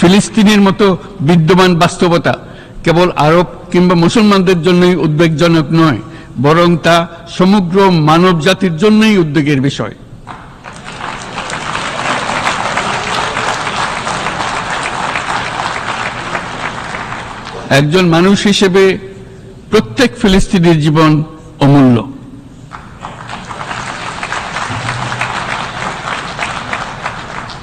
ফিলিস্তিনের মতো বিদ্যমান বাস্তবতা কেবল আরব কিংবা মুসলমানদের জন্যই উদ্বেগজনক নয়, বরং তা সমগ্র মানব জাতির জন্যই উদ্বেগের বিষয়। একজন মানুষ হিসেবে প্রত্যেক ফিলিস্তিনির জীবন অমূল্য।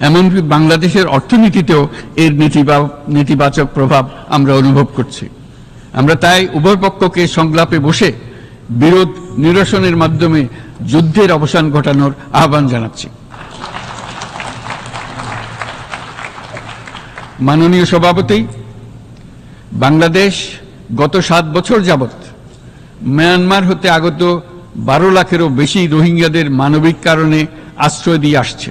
এমনকি বাংলাদেশের অর্থনীতিতেও এর নেতিবা- নেতিবাচক প্রভাব আমরা অনুভব করছি। আমরা তাই উভয় পক্ষকে সংলাপে বসে বিরোধ নিরসনের মাধ্যমে যুদ্ধের অবসান ঘটানোর আহ্বান জানাচ্ছি। মাননীয় সভাপতি, বাংলাদেশ গত সাত বছর যাবৎ মিয়ানমার হতে আগত বারো লাখেরও বেশি রোহিঙ্গাদের মানবিক কারণে আশ্রয় দিয়ে আসছে।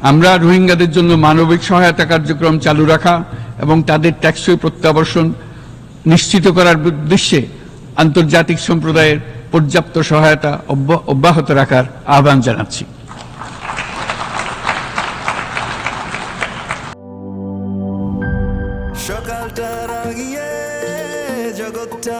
আমরা রোহিঙ্গাদের জন্য মানবিক সহায়তা কার্যক্রম চালু রাখা এবং তাদের ট্যাক্সই প্রত্যাবর্ষণ নিশ্চিত করার উদ্দেশ্যে আন্তর্জাতিক সম্প্রদায়ের পর্যাপ্ত সহায়তা অব্যাহত রাখার আহ্বান জানাচ্ছি। সকালটা রাগিয়ে জগৎটা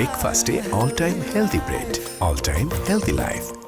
ব্রেকফাস্টে all time healthy bread all time healthy life